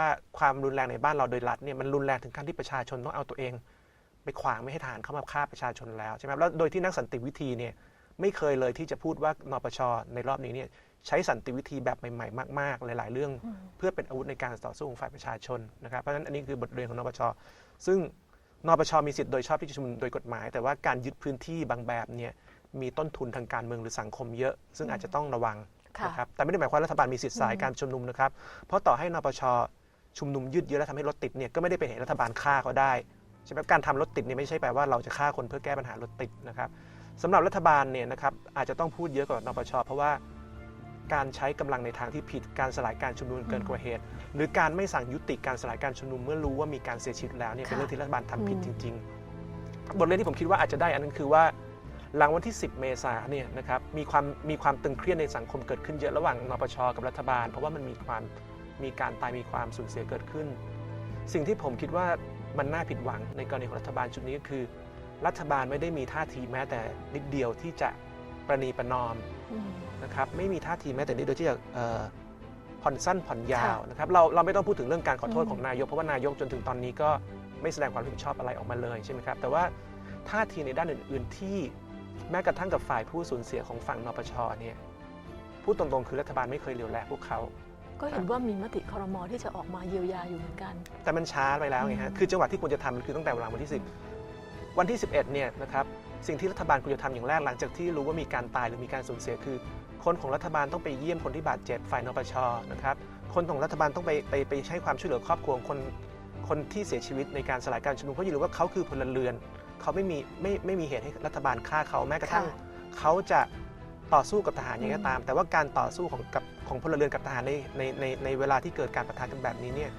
ว่าความรุนแรงในบ้านเราโดยรัฐเนี่ยมันรุนแรงถึงขั้นที่ประชาชนต้องเอาตัวเอง ไปขวางไม่ให้ทหารเข้ามาฆ่าประชาชนแล้วใช่ไหมครับแล้วโดยที่นักสันติวิธีเนี่ยไม่เคยเลยที่จะพูดว่านปชในรอบนี้เนี่ยใช้สันติวิธีแบบใหม่ๆ มาก ๆ หลาย ๆ เรื่อง เพื่อเป็นอาวุธในการต่อสู้ของฝ่ายประชาชนนะครับเพราะฉะนั้นอันนี้คือบทเรียนของนปชซึ่งนปชมีสิทธิ์โดยชอบที่จะชุมนุมโดยกฎหมาย แต่ว่าการยึดพื้นที่บางแบบเนี่ยมีต้นทุนทางการเมืองหรือสังคมเยอะ ซึ่งอาจจะต้องระวังค่ะนะครับแต่ไม่ได้หมายความว่ารัฐบาลมีสิทธิ์สายการชุมนุมนะครับ เพราะต่อให้นปช ชุมนุมยืดเยื้อและทำให้รถติดเนี่ยก็ไม่ได้เป็นเหตุรัฐบาลฆ่าเขาได้ใช่ไหมการทำรถติดเนี่ยไม่ใช่แปลว่าเราจะฆ่าคนเพื่อแก้ปัญหารถติดนะครับสำหรับรัฐบาลเนี่ยนะครับอาจจะต้องพูดเยอะกว่านปชเพราะว่าการใช้กำลังในทางที่ผิดการสลายการชุมนุมเกินกว่าเหตุ หรือการไม่สั่งยุติการสลายการชุมนุมเมื่อรู้ว่ามีการเสียชีวิตแล้วเนี่ยเป็นค่ะเรื่องที่รัฐบาลทำผิดอืจมริง ๆ บทเรียนที่ผมคิดว่าอาจจะได้อันนั้นคือว่าหลังวันที่ 10 เมษายนเนี่ยนะครับมีความมีความตึงเครียดในสังคมเกิดขึ้นเยอะระหว่างนปชกับรัฐบาล เพราะว่ามันมีความ มีการตายมีความสูญเสียเกิดขึ้น สิ่งที่ผมคิดว่ามันน่าผิดหวังในกรณีของรัฐบาลชุดนี้ก็คือ รัฐบาลไม่ได้มีท่าทีแม้แต่นิดเดียวที่จะประนีประนอมอืมนะครับไม่มีท่าทีแม้แต่นิดเดียวที่จะเอ่อผ่อนสั้นผ่อนยาวค่ะนะครับเราเราไม่ต้องพูดถึงเรื่องการขอโทษอืมของนายก เพราะว่านายกจนถึงตอนนี้ก็ไม่แสดงความรับผิดชอบอะไรออกมาเลยใช่ไหมครับแต่ว่าท่าทีในด้านอื่น ๆ ที่แม้กระทั่งกับฝ่ายผู้สูญเสียของฝั่งนปชเนี่ยพูดตรงๆคือรัฐบาลไม่เคยเหลียวแลพวกเขา ก็เห็นว่ามีมติครมที่จะออกมาเยียวยาอยู่เหมือนกัน แต่มันช้าไปแล้วไงอืฮะมคือจังหวะที่ควรจะทำมันคือตั้งแต่หลังวันที่ 10 วันที่ 11เนี่ยนะครับสิ่งที่รัฐบาลควรจะทำอย่างแรกหลังจากที่รู้ว่ามีการตายหรือมีการสูญเสียคือ คนของรัฐบาลต้องไปเยี่ยมคนที่บาดเจ็บฝ่ายนปชนะครับคนของรัฐบาลต้องไปไปไปให้ความช่วยเหลือครอบครัวของคนคนที่เสียชีวิตในการสลายการชุมนุมเพราะอย่าลืมว่าเขาคือพลเรือนเขาไม่มีไม่ไม่มีเหตุให้รัฐบาลฆ่าเขาแม้กระทั่งค่ะ เขาจะ ต่อสู้กับทหารอย่างไรอืก็มตาม แต่ว่าการต่อสู้ของกับของพลเรือนกับทหารในในในในเวลาที่เกิดการปะทะกันแบบนี้เนี่ย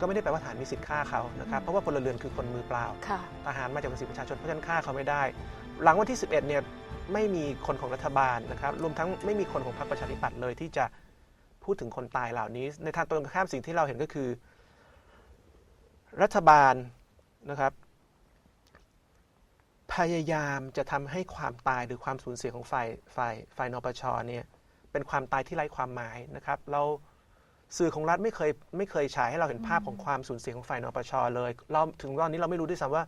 ก็ไม่ได้แปลว่าทหารมีสิทธิ์ฆ่าเขานะครับเพราะว่าพลเรือนคือคนมือเปล่าค่ะทหารมาจากภาษีประชาชนเพราะฉะนั้นฆ่าเขาไม่ได้ หลังวันที่ 11เนี่ยไม่มีคนของรัฐบาลนะครับรวมทั้งไม่มีคนของพรรคประชาธิปัตย์เลยที่จะพูดถึงคนตายเหล่านี้ ในทางตรงข้ามสิ่งที่เราเห็นก็คือ รัฐบาลนะครับ พยายามจะทำให้ความตายหรือความสูญเสียของฝ่ายฝ่ายฝ่ายนปชเนี่ยเป็นความตายที่ไร้ความหมายนะครับ เราสื่อของรัฐไม่เคยไม่เคยฉายให้เราเห็นภาพของความสูญเสียของฝ่ายนปชเลย เราถึงตอนนี้เราไม่รู้ด้วยซ้ำว่า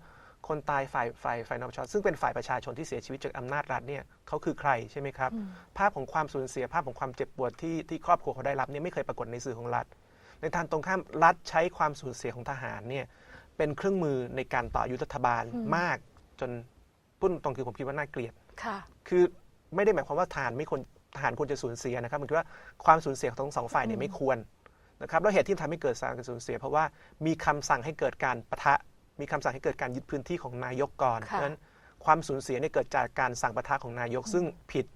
คนตายฝ่ายฝ่ายฝ่ายนปชซึ่งเป็นฝ่ายประชาชนที่เสียชีวิตจากอำนาจรัฐเนี่ยเขาคือใครใช่ไหมครับอืมภาพของความสูญเสียภาพของความเจ็บปวดที่ที่ครอบครัวเขาได้รับเนี่ยไม่เคยปรากฏในสื่อของรัฐ ในทางตรงข้ามรัฐใช้ความสูญเสียของทหารเนี่ยเป็นเครื่องมือในการต่ออายุทธรัฐบาลอืมมากจน พูดตรงคือผมคิดว่าน่าเกลียดค่ะ คือไม่ได้หมายความว่าทหารไม่ควรทหารควรจะสูญเสียนะครับมันคือว่าความสูญเสียของทั้งสองฝ่ายเนี่ยอืมไม่ควรนะครับแล้วเหตุที่ทำให้เกิดการสูญเสีย เพราะว่ามีคำสั่งให้เกิดการปะทะ มีคำสั่งให้เกิดการยึดพื้นที่ของนายกก่อนเพค่ะราะฉะนั้นความสูญเสียเนี่ยเกิดจากการสั่งปะทะของนายกซึ่งผิด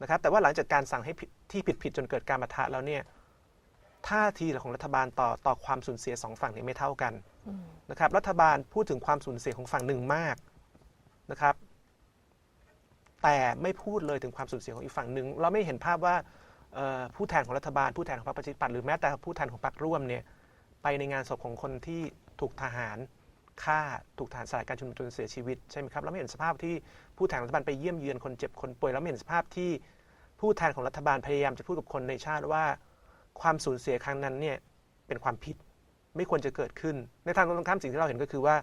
นะครับ แต่ว่าหลังจากการสั่งให้ผิดที่ผิดผิดจนเกิดการปะทะแล้วเนี่ยท่าทีของรัฐบาลต่อต่อความสูญเสียสองฝั่งเนี่ยไม่เท่ากันอืมนะครับรัฐบาลพูดถึงความสูญเสียของฝั่งหนึ่งมาก นะครับ แต่ไม่พูดเลยถึงความสูญเสียของอีกฝั่งหนึ่งเราไม่เห็นภาพว่าผู้แทนของรัฐบาล ผู้แทนของพรรคประชาธิปัตย์หรือแม้แต่ผู้แทนของพรรคร่วมเนี่ยไปในงานศพของคนที่ถูกทหารฆ่าถูกทหารสลายการชุมนุมจนเสียชีวิตใช่ไหมครับเราไม่เห็นสภาพที่ผู้แทนรัฐบาลไปเยี่ยมเยือนคนเจ็บคนป่วยเราไม่เห็นสภาพที่ผู้แทนของรัฐบาลพยายามจะพูดกับคนในชาติว่า ความสูญเสียครั้งนั้นเนี่ยเป็นความผิดไม่ควรจะเกิดขึ้น ในทางตรงข้ามสิ่งที่เราเห็นก็คือว่า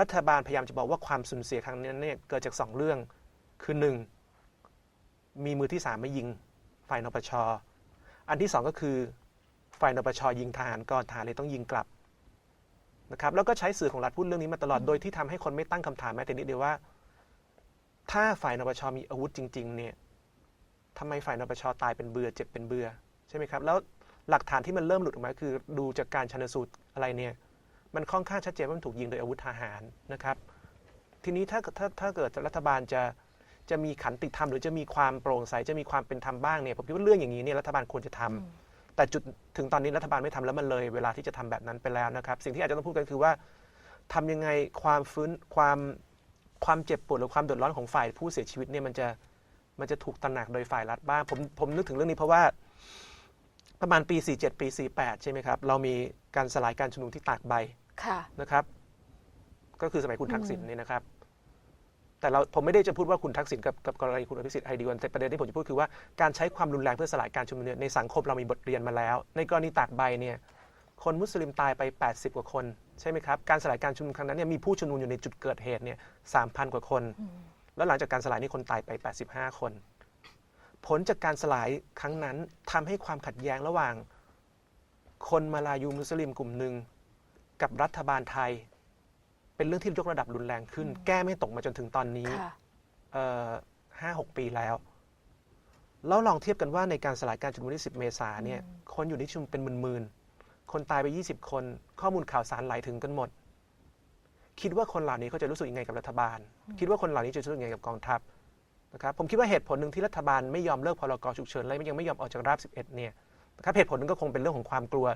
รัฐบาลพยายามจะบอกว่าความสูญเสียครั้งนั้นเนี่ยเกิดจากสองเรื่อง คือหนึ่งมีมือที่สามมายิงฝ่ายนปช อันที่สองก็คือฝ่ายนปช ยิงทหารก่อนทหารเลยต้องยิงกลับนะครับแล้วก็ใช้สื่อของรัฐพูดเรื่องนี้มาตลอดโดยที่ทำให้คนไม่ตั้งคำถามแม้แต่นิดเดียวว่า ถ้าฝ่ายนปชมีอาวุธจริง ๆ เนี่ยทำไมฝ่ายนปชตายเป็นเบื่อเจ็บเป็นเบื่อใช่ไหมครับแล้วหลักฐานที่มันเริ่มหลุดออกมาคือดูจากการชันสูตรอะไรเนี่ย มันค่อนข้างชัดเจนว่ามันถูกยิงโดยอาวุธทหารนะครับ ทีนี้ถ้าถ้าถ้าเกิดรัฐบาลจะจะมีขันติธรรมหรือจะมีความโปร่งใสจะมีความเป็นธรรมบ้างเนี่ยผมคิดว่าเรื่องอย่างนี้เนี่ยรัฐบาลควรจะทำอืมแต่จุดถึงตอนนี้รัฐบาลไม่ทำแล้วมันเลย เวลาที่จะทำแบบนั้นไปแล้วนะครับ สิ่งที่อาจจะต้องพูดกันคือว่าทำยังไงความฟื้นความความเจ็บปวดหรือความเดือดร้อนของฝ่ายผู้เสียชีวิตเนี่ยมันจะมันจะถูกตระหนักโดยฝ่ายรัฐบ้างผมผมนึกถึงเรื่องนี้เพราะว่าประมาณปี 47 ปี 48 ใช่ไหมครับ เรามีการสลายการชุมนุมที่ตากใบ ค่ะ นะครับ ก็คือสมัยคุณทักษิณอืมเนี่ยนะครับ แต่เราผมไม่ได้จะพูดว่าคุณทักษิณกับกับกรณีคุณอภิสิทธิ์ไอดีวันแต่ประเด็นที่ผมจะพูดคือว่าการใช้ความรุนแรงเพื่อสลายการชุมนุมเนี่ยในสังคมเรามีบทเรียนมาแล้ว ในกรณีตากใบเนี่ยคนมุสลิมตายไป 80 กว่าคนใช่ไหมครับ การสลายการชุมนุมครั้งนั้นเนี่ยมีผู้ชุมนุมอยู่ในจุดเกิดเหตุเนี่ย3,000กว่าคน แล้วหลังจากการสลายนี่คนตายไป 85 คน ผลจากการสลายครั้งนั้นทำให้ความขัดแย้งระหว่าง คนมาลายูมุสลิมกลุ่มหนึ่ง กับรัฐบาลไทย เป็นเรื่องที่ยกระดับรุนแรงขึ้น แก้ไม่ตกมาจนถึงตอนนี้ค่ะห้าหกปีแล้ว แล้วลองเทียบกันว่าในการสลายการชุมนุมที่10 เมษาเนี่ยคนอยู่ในชุมนุมเป็นหมื่นๆคนตายไป 20 คน ข้อมูลข่าวสารไหลถึงกันหมด คิดว่าคนเหล่านี้เขาจะรู้สึกยังไงกับรัฐบาล คิดว่าคนเหล่านี้จะรู้สึกยังไงกับกองทัพนะครับผมคิดว่าเหตุผลหนึ่งที่รัฐบาลไม่ยอมเลิกพรกฉุกเฉินและยังไม่ยอมออกจากราบ11เนี่ยนะครับเหตุผลหนึงก็คงเป็นเรื่องของความกลัว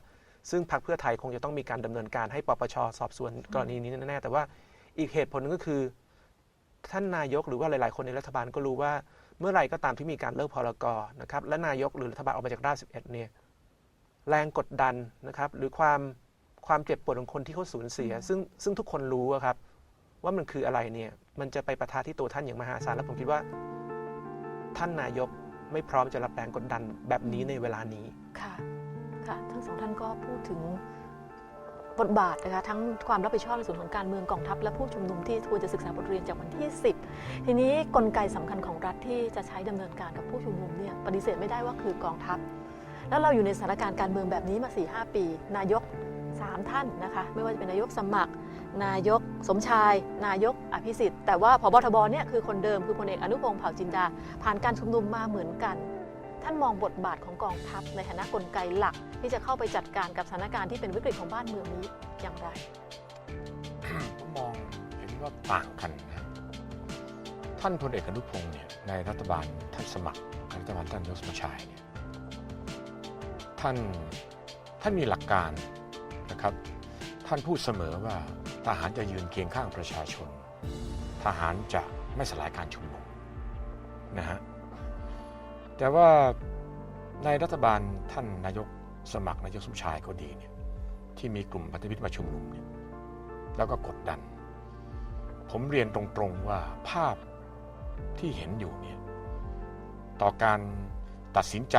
ซึ่งพรรคเพื่อไทยคงจะต้องมีการดำเนินการให้ปปชสอบสวนกรณีนี้แน่ๆแต่ว่าอีกเหตุผลหนึงก็คือ ท่านนายกหรือว่าหลาย ๆ คนในรัฐบาลก็รู้ว่าเมื่อไหรก็ตามที่มีการเลิกพรกนะครับและนายกหรือรัฐบาลออกมาจากราช11เนี่ยแรงกดดันนะครับหรือความความเจ็บปวดของคนที่เขาสูญเสีย ซึ่งซึ่งทุกคนรู้ครับว่ามันคืออะไรเนี่ยมันจะไปประทะที่ตัวท่านอย่างมหาศาลและผมคิดว่า ท่านนายกไม่พร้อมจะรับแรงกดดันแบบนี้ในเวลานี้ค่ะ ค่ะทั้งสองท่านก็พูดถึงบทบาทนะคะทั้งความรับผิดชอบในส่วนของการเมืองกองทัพ และผู้ชุมนุมที่ควรจะศึกษาบทเรียนจากวันที่ 10 ทีนี้กลไกสำคัญของรัฐที่จะใช้ดำเนินการกับผู้ชุมนุมเนี่ยปฏิเสธไม่ได้ว่าคือกองทัพ แล้วเราอยู่ในสถานการณ์การเมืองแบบนี้มา 4-5 ปี นายก 3 ท่านนะคะไม่ว่าจะเป็นนายกสมัคร นายกสมชาย นายกอภิสิทธิ์แต่ว่าพบทบเนี่ยคือคนเดิมคือพลเอกอนุพงศ์เผ่าจินดา ผ่านการชุมนุมมาเหมือนกัน ท่านมองบทบาทของกองทัพในฐานะกลไกหลัก ที่จะเข้าไปจัดการกับสถานการณ์ที่เป็นวิกฤตของบ้านเมืองนี้อย่างไรผมมองเห็นว่าต่างกันนะท่านพลเอกอนุพงศ์เนี่ยในรัฐบาลท่านสมัครรัฐบาลท่านยศมชายเนี่ยท่านท่านมีหลักการนะครับ ท่านพูดเสมอว่าทหารจะยืนเคียงข้างประชาชน ทหารจะไม่สลายการชุมนุมนะฮะ แต่ว่าในรัฐบาลท่านนายกสมัครนายกสมชายก็ดีเนี่ยที่มีกลุ่มพันธมิตรมาชุมนุมเนี่ยแล้วก็กดดัน ผมเรียนตรงๆว่าภาพที่เห็นอยู่เนี่ยต่อการตัดสินใจ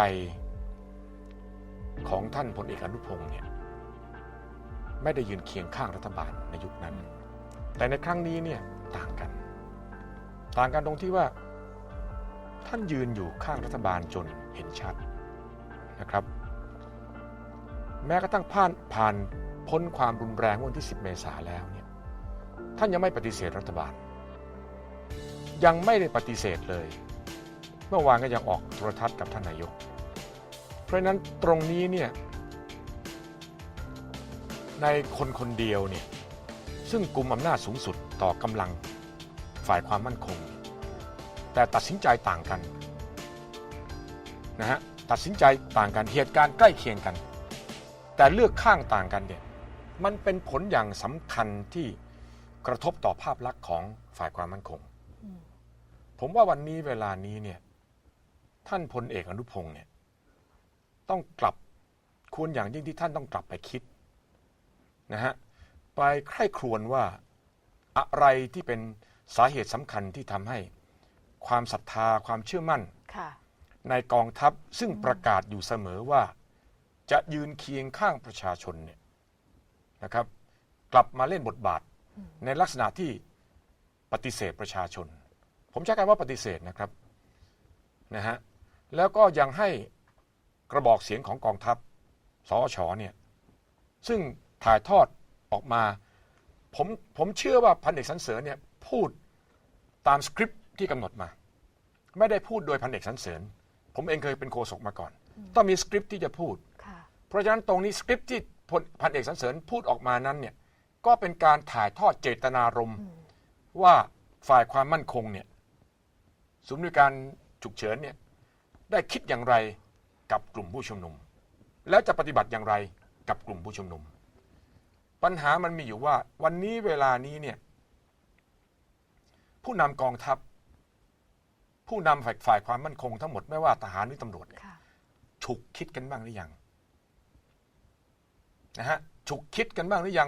ของท่านพลเอกอนุพงศ์เนี่ยไม่ได้ยืนเคียงข้างรัฐบาลในยุคนั้น แต่ในครั้งนี้เนี่ยต่างกัน ต่างกันตรงที่ว่า ท่านยืนอยู่ข้างรัฐบาลจนเห็นชัดนะครับ แม้กระทั่งผ่านผ่านพ้นความรุนแรงวันที่ 10 เมษาแล้วเนี่ยท่านยังไม่ปฏิเสธรัฐบาล ยังไม่ได้ปฏิเสธเลย เมื่อวานก็ยังออกโทรทัศน์กับท่านนายก เพราะฉะนั้นตรงนี้เนี่ยในคนคนเดียวเนี่ยซึ่งกลุ่มอำนาจสูงสุดต่อกำลังฝ่ายความมั่นคง แต่ตัดสินใจต่างกันนะฮะตัดสินใจต่างกันเหตุการณ์ใกล้เคียงกัน แต่เลือกข้างต่างกันเนี่ยมันเป็นผลอย่างสำคัญที่กระทบต่อภาพลักษณ์ของฝ่ายความมั่นคง ผมว่าวันนี้เวลานี้เนี่ยท่านพลเอกอนุพงศ์เนี่ยต้องกลับควรอย่างยิ่งที่ท่านต้องกลับไปคิดนะฮะไปใคร่ครวญว่าอะไรที่เป็นสาเหตุสำคัญที่ทำให้ ความศรัทธาความเชื่อมั่นค่ะในกองทัพซึ่งประกาศอยู่เสมอว่า จะยืนเคียงข้างประชาชนเนี่ยนะครับ กลับมาเล่นบทบาทในลักษณะที่ปฏิเสธประชาชน ผมใช้คำว่าปฏิเสธนะครับนะฮะแล้วก็ยังให้กระบอกเสียงของกองทัพสอชเนี่ยซึ่งถ่ายทอดออกมา ผมผมเชื่อว่าพันเอกสันเสริญเนี่ยพูดตามสคริปต์ ที่กำหนดมา ไม่ได้พูดโดยพันเอกสันเสริญผมเองเคยเป็นโฆษกมาก่อน ต้องมีสคริปต์ที่จะพูดค่ะเพราะฉะนั้นตรงนี้สคริปต์ที่พลพันเอกสันเสริญพูดออกมานั้นเนี่ยก็เป็นการถ่ายทอดเจตนารมณ์อืมว่าฝ่ายความมั่นคงเนี่ยศูนย์บริการฉุกเฉินเนี่ยได้คิดอย่างไรกับกลุ่มผู้ชุมนุม แล้วจะปฏิบัติอย่างไรกับกลุ่มผู้ชุมนุม ปัญหามันมีอยู่ว่าวันนี้เวลานี้เนี่ยผู้นำกองทัพ ผู้นำฝ่ายฝ่ายความมั่นคงทั้งหมดไม่ว่าทหารหรือตำรวจเนี่ยค่ะ ฉุกคิดกันบ้างหรือยังนะฮะฉุกคิดกันบ้างหรือยัง